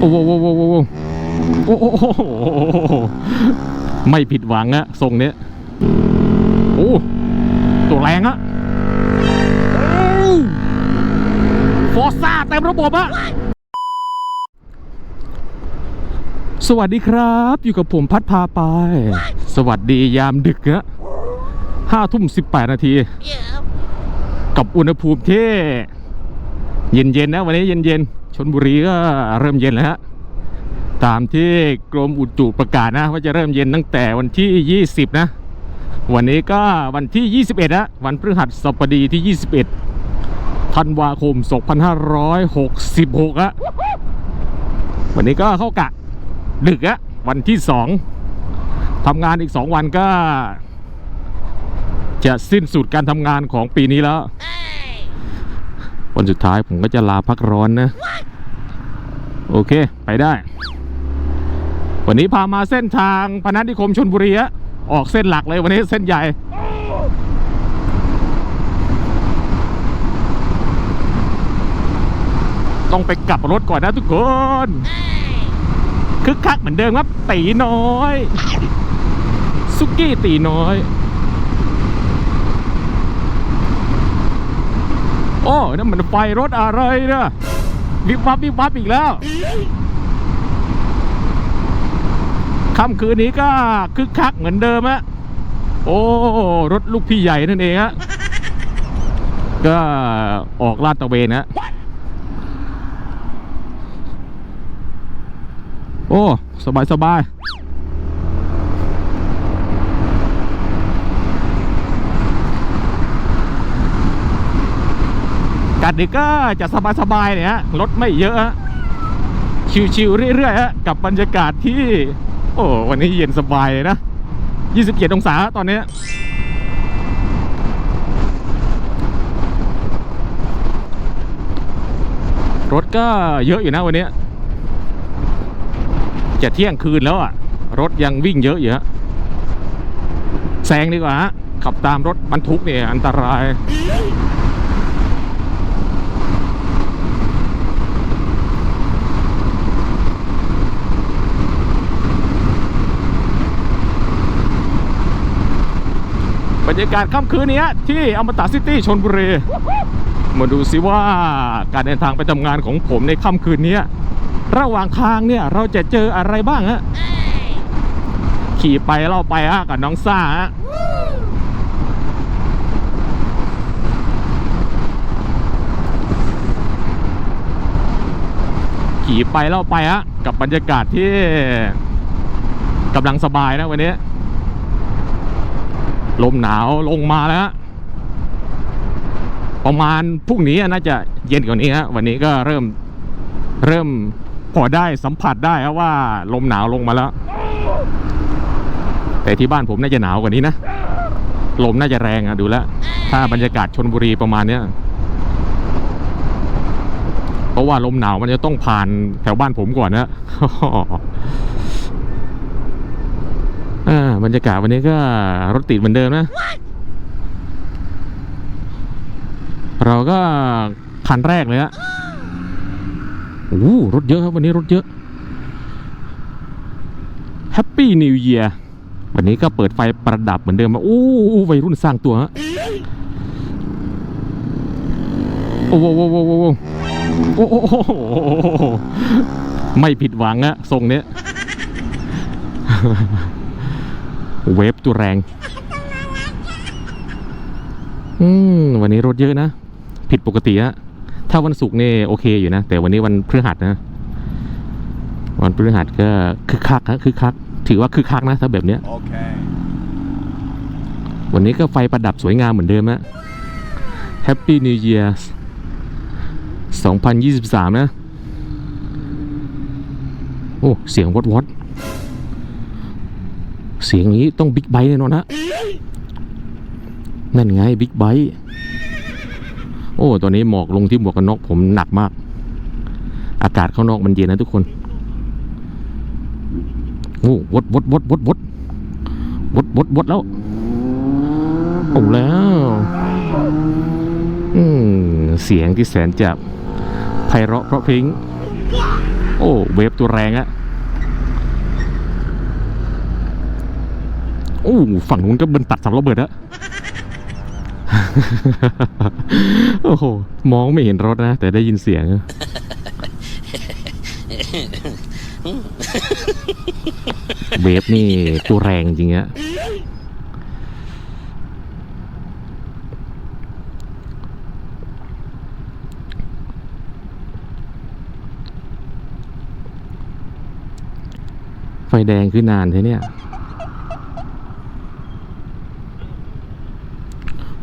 โอ้โหโอ้โหโอ้โหโอ้โหไม่ผิดหวังอะทรงเนี้ยโอ้ตัวแรงอะฟอร์ซ่าเต็มระบบอะสวัสดีครับ อยู่กับผมพัดพาไป สวัสดียามดึกอะห้าทุ่มสิบแปดนาที กับอุณหภูมิที่ เย็นๆนะวันนี้เย็นๆ นบุรีก็เริ่มเย็นแล้วฮะตามที่กรมอุตุประกาศนะ ว่าจะเริ่มเย็นตั้งแต่วันที่ 20 นะ วันนี้ก็วันที่ 21นะวันพฤหัสบดีที่ 21ธันวาคม 2566อะวันนี้ก็เข้ากะดึกอะวันที่ 2ทำงานอีก 2 วันก็ จะสิ้นสุดการทำงานของปีนี้แล้ว วันสุดท้ายผมก็จะลาพักร้อนนะ โอเค ไปได้ วันนี้พามาเส้นทางพนัสนิคมชนบุรีอะออกเส้นหลักเลยวันนี้เส้นใหญ่ต้องไปกลับรถก่อนนะทุกคนคึกคักเหมือนเดิมครับตีน้อยซุกี้ตีน้อย โอ้นั่นมันไฟรถอะไรนะ วิบวับวิบวับอีกแล้วค่ำคืนนี้ก็คึกคักเหมือนเดิมฮะโอ้ รถลูกพี่ใหญ่นั่นเองฮะก็ออกลาดตระเวนฮะโอ้ สบายสบาย ดดึกก็จะสบายๆเนี่ยฮะรถไม่เยอะ ชิวๆเรื่อยๆฮะกับบรรยากาศที่ โอ้วันนี้เย็นสบายเลยนะ 27 องศาตอนนี้รถก็เยอะอยู่นะวันนี้ จะเที่ยงคืนแล้วอะ รถยังวิ่งเยอะอยู่ฮะแซงดีกว่าฮะขับตามรถบรรทุกเนี่ยอันตราย บรรยากาศค่ำคืนนี้ที่อมตะซิตี้ชนบุรีมาดูสิว่าการเดินทางไปทำงานของผมในค่ำคืนนี้ระหว่างทางเนี่ยเราจะเจออะไรบ้างฮะขี่ไปเล่าไปฮะกับน้องซ่าฮะขี่ไปเล่าไปฮะกับบรรยากาศที่กำลังสบายนะวันนี้ ลมหนาวลงมาแล้วฮะประมาณพรุ่งนี้น่าจะเย็นกว่านี้ฮะวันนี้ก็เริ่มเริ่มพอได้สัมผัสได้ครับว่าลมหนาวลงมาแล้ว แต่ที่บ้านผมน่าจะหนาวกว่านี้นะ ลมน่าจะแรงอะดูแล้ว ถ้าบรรยากาศชนบุรีประมาณเนี้ยเพราะว่าลมหนาวมันจะต้องผ่านแถวบ้านผมก่อนนะ อ่า บรรยากาศวันนี้ก็รถติดเหมือนเดิมนะ เราก็คันแรกเลยฮะโอ้โหรถเยอะครับวันนี้รถเยอะ Happy New Year วันนี้ก็เปิดไฟประดับเหมือนเดิมมาโอ้โหวัยรุ่นสร้างตัวฮะโอ้โหโอ้โหโอ้โหโอ้โหโอ้โหไม่ผิดหวังอะทรงเนี้ย เวฟตัวแรง อืม วันนี้รถเยอะนะ ผิดปกติอะถ้าวันศุกร์นี่โอเคอยู่นะ แต่วันนี้วันพฤหัสนะ วันพฤหัสก็คึกคักฮะคึกคัก ถือว่าคึกคักนะ ถ้าแบบเนี้ย Okay. วันนี้ก็ไฟประดับสวยงามเหมือนเดิมฮะ Happy New Year 2023 นะ โอ้ เสียงวอดวอด เสียงนี้ต้องบิ๊กไบค์แน่นอนฮะนั่นไงบิ๊กไบค์โอ้ตอนนี้หมอกลงที่หมวกกันน็อกผมหนักมาก อากาศข้างนอกมันเย็นนะทุกคนโอ้วดวดวดวดวดวดวดวดแล้วโอ้แล้ว อืมเสียงที่แสนจะไพเราะเพราะพริ้ง โอ้ เวฟตัวแรงอะ โอ้ฝั่งนู้นก็เบินตัดสับระเบิดอะโอ้โหมองไม่เห็นรถนะ แต่ได้ยินเสียง เวฟนี่ตัวแรงจริงอะไฟแดงคือนานใช่เนี่ย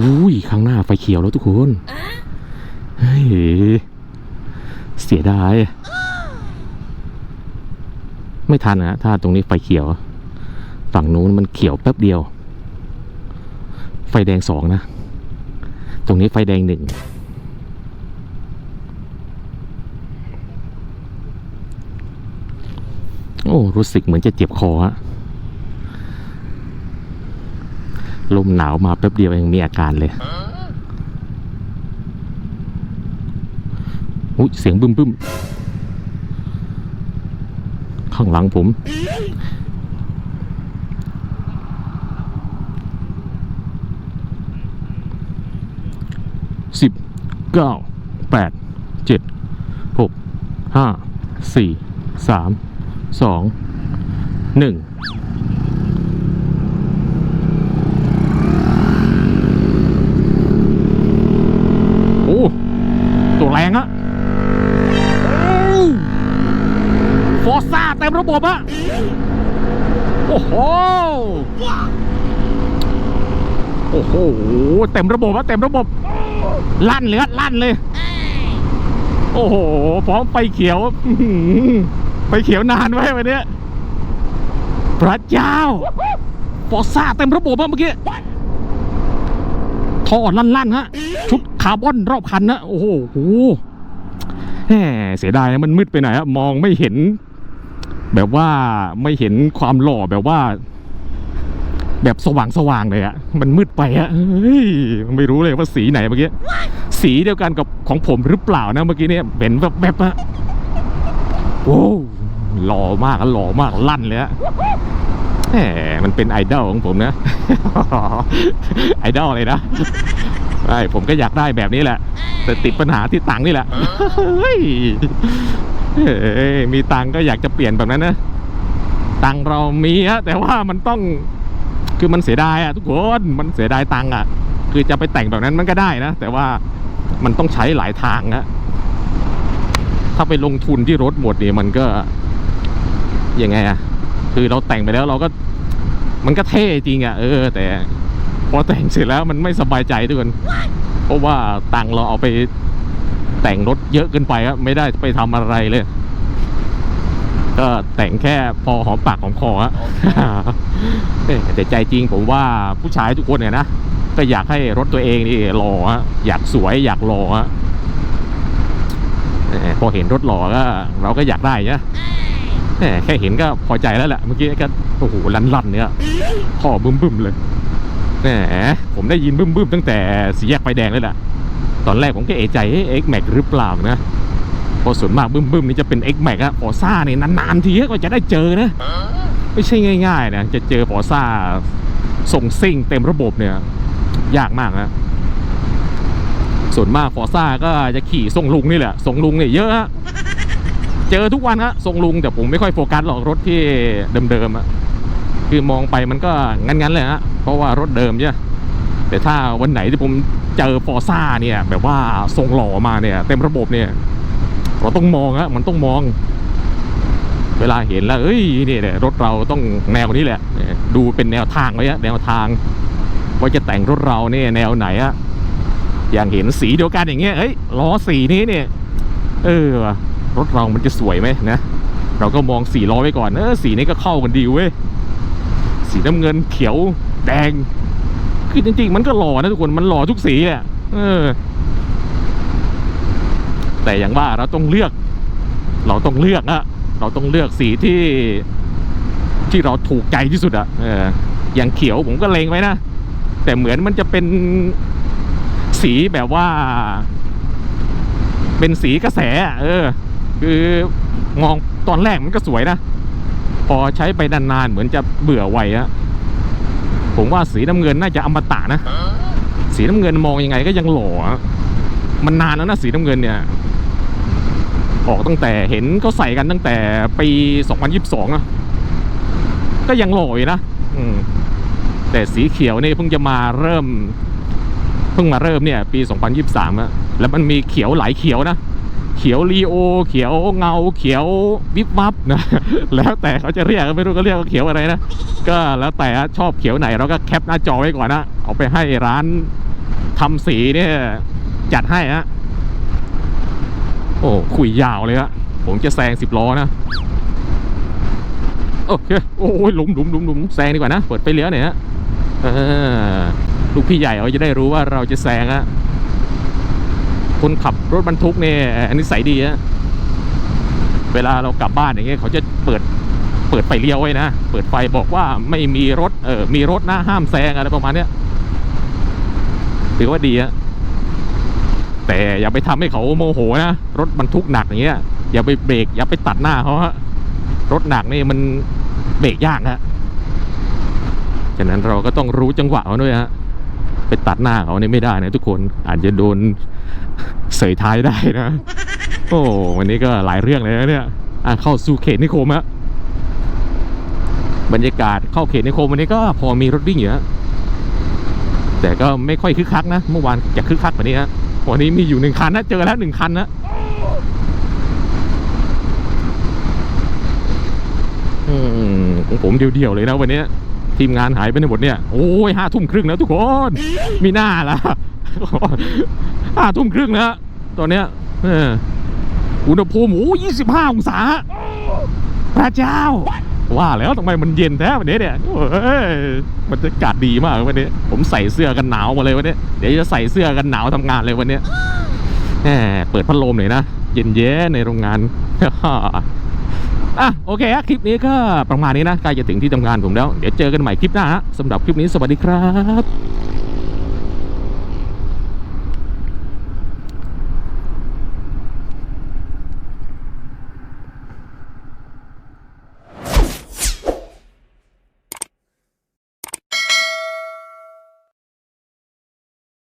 อุ้ยข้างหน้าไฟเขียวแล้วทุกคนเฮ้ยเสียดายไม่ทันนะถ้าตรงนี้ไฟเขียว ฝั่งนู้นมันเขียวแป๊บเดียว ไฟแดงสองนะ ตรงนี้ไฟแดงหนึ่งโอ้ รู้สึกเหมือนจะเจ็บคอฮะ ลมหนาวมาแป๊บเดียวเองมีอาการเลยอุ้ยเสียงบึ้มบึ้มข้างหลังผม สิบเก้าแปดเจ็ดหกห้าสี่สามสองหนึ่ง โอ้ ตัวแรงอะฟ อร์ซ่าเต็มระบบอะโอ้โห โอ้โห เต็มระบบอะเต็มระบบ ลั่นเลยอะลั่นเลย โอ้โห พร้อมไฟเขียวไฟเขียวนานไว้วันเนี้ยพระเจ้าฟอซ่าเต็มระบบอะเมื่อกี้ท่อลั่นๆฮะ ชุดคาร์บอนรอบคันนะ โอ้โหแหมเสียดายนะมันมืดไปหน่อยฮะ มองไม่เห็น แบบว่าไม่เห็นความหล่อแบบว่า แบบสว่างสว่างเลยอะมันมืดไปอะเฮ้ยไม่รู้เลยว่าสีไหนเมื่อกี้สีเดียวกันกับของผมหรือเปล่านะเมื่อกี้เนี่ยเห็นแบบแบบอะโอ้หล่อมากหล่อมากลั่นเลยอะแหมมันเป็นไอดอลของผมนะ ไอดอลเลยนะใช่ผมก็อยากได้แบบนี้แหละ แต่ติดปัญหาที่ตังนี่แหละ มีตังก็อยากจะเปลี่ยนแบบนั้นนะตังเรามีฮะแต่ว่ามันต้องคือมันเสียดายอะทุกคนมันเสียดายตังค์อะคือจะไปแต่งแบบนั้นมันก็ได้นะ แต่ว่ามันต้องใช้หลายทางนะถ้าไปลงทุนที่รถหมดเนี่ยมันก็ยังไงอะคือเราแต่งไปแล้วเราก็ มันก็เท่จริงอะเออ แต่พอแต่งเสร็จแล้วมันไม่สบายใจทุกคนเพราะว่าตังเราเอาไป แต่งรถเยอะเกินไปอะไม่ได้ไปทำอะไรเลย ก็แต่งแค่พอหอมปากหอมคอฮะแต่ใจจริงผมว่าผู้ชายทุกคนเนี่ยนะก็อยากให้รถตัวเองนี่หล่อฮะอยากสวยอยากหล่อฮะพอเห็นรถหล่อก็เราก็อยากได้นะแค่เห็นก็พอใจแล้วแหละเมื่อกี้ก็โอ้โหลั่นเนี่ยพ่อบึ้มๆเลยแหมผมได้ยินบึ้มๆตั้งแต่สี่แยกไฟแดงเลยแหละ ตอนแรกผมก็เอะใจเอ็กแม็กหรือเปล่านะเพอส่วนมากบึ้มๆนี่จะเป็น X Max อะพอซ่าเนี่ยนานๆทีก็จะได้เจอนะ ไม่ใช่ง่ายๆนะจะเจอฟอร์ซ่าส่งซิ่งเต็มระบบเนี่ย ยากมากนะส่วนมากฟอร์ซ่าก็จะขี่ส่งลุงนี่แหละส่งลุงเนี่ยเยอะเจอทุกวันฮะส่งลุงแต่ผมไม่ค่อยโฟกัสหรอกรถที่เดิมๆอะคือมองไปมันก็งั้นๆเลยฮะเพราะว่ารถเดิมใช่แต่ถ้าวันไหนที่ผม เจอฟอร์ซ่าเนี่ยแบบว่าส่งหล่อมาเนี่ย เต็มระบบเนี่ย เราต้องมองฮะมันต้องมอง เวลาเห็นแล้วเอ้ยนี่แหละรถเราต้องแนวนี้แหละ ดูเป็นแนวทางไว้อะแนวทาง ว่าจะแต่งรถเราเนี่ยแนวไหนอะอย่างเห็นสีเดียวกันอย่างเงี้ยเอ้ยล้อสีนี้เนี่ย เออ รถเรามันจะสวยไหมนะเราก็มองสีล้อไว้ก่อนเออสีนี้ก็เข้ากันดีเว้ยสีน้ำเงินเขียวแดง คือจริงๆ มันก็หล่อนะทุกคนมันหล่อทุกสีอะเออ แต่อย่างว่าเราต้องเลือก เราต้องเลือกอะเราต้องเลือกสีที่ที่เราถูกใจที่สุดอะเออ อย่างเขียวผมก็เลงไว้นะ แต่เหมือนมันจะเป็นสีแบบว่า เป็นสีกระแส เออ คือมองตอนแรกมันก็สวยนะ พอใช้ไปนานๆ เหมือนจะเบื่อไวอะ ผมว่าสีน้ำเงินน่าจะอมตะนะ สีน้ำเงินมองยังไงก็ยังหล่อมันนานแล้วนะสีน้ำเงินเนี่ย ออกตั้งแต่เห็นเขาใส่กันตั้งแต่ปี 2022อะก็ยังหล่ออยู่นะแต่สีเขียวนี่เพิ่งจะมาเริ่ม เพิ่งมาเริ่มเนี่ย ปี 2023อะแล้วมันมีเขียวหลายเขียวนะ เขียวลีโอ เขียวเงา เขียววิบวับนะแล้วแต่เขาจะเรียกไม่รู้เขาเรียกว่าเขียวอะไรนะก็แล้วแต่ชอบเขียวไหนเราก็แคปหน้าจอไว้ก่อนนะเอาไปให้ร้านทำสีเนี่ยจัดให้ฮะโอ้คุยยาวเลยฮะผมจะแซงสิบล้อนะโอเคโอ้ยหลุมหลุมหลุมหลุมแซงดีกว่านะเปิดไฟเลี้ยวหน่อยฮะลูกพี่ใหญ่เขาจะได้รู้ว่าเราจะแซงอะ คนขับรถบรรทุกเนี่ยอันนี้ใสดีฮะเวลาเรากลับบ้านอย่างเงี้ยเขาจะเปิดเปิดไฟเลี้ยวไว้นะ เปิดไฟบอกว่าไม่มีรถเออมีรถนะห้ามแซงอะไรประมาณเนี้ยถือว่าดีอะแต่อย่าไปทำให้เขาโมโหนะรถบรรทุกหนักอย่างเงี้ยอย่าไปเบรกอย่าไปตัดหน้าเขาฮะรถหนักนี่มันเบรกยากฮะฉะนั้นเราก็ต้องรู้จังหวะเขาด้วยฮะไปตัดหน้าเขาเนี่ยไม่ได้นะทุกคนอาจจะโดน เสยท้ายได้นะ โอ้วันนี้ก็หลายเรื่องเลยนะเนี่ยอะเข้าสู่เขตนิคมฮะบรรยากาศเข้าเขตนิคมวันนี้ก็พอมีรถวิ่งอยู่ฮะแต่ก็ไม่ค่อยคึกคักนะเมื่อวานจะคึกคักกว่านี้ฮะวันนี้มีอยู่หนึ่งคันนะเจอแล้วหนึ่งคันนะอืมของผมเดียวๆเลยนะวันนี้ ทีมงานหายไปในหมดเนี่ย โอ้ยห้าทุ่มครึ่งแล้วทุกคน มีหน้าละ ห้าทุ่มครึ่งแล้วตอนเนี้ยอุณหภูมิโอ้ยี่สิบห้าองศาพระเจ้า ว่าแล้วทำไมมันเย็นแท้วันนี้เนี่ยโอ้ยบรรยากาศดีมากวันนี้ ผมใส่เสื้อกันหนาวมาเลยวันนี้ เดี๋ยวจะใส่เสื้อกันหนาวทำงานเลยวันนี้แหมเปิดพัดลมหน่อยนะ เย็นเย้ในโรงงานอะโอเคคลิปนี้ก็ประมาณนี้นะใกล้จะถึงที่ทำงานผมแล้ว เดี๋ยวเจอกันใหม่คลิปหน้าฮะสำหรับคลิปนี้สวัสดีครับ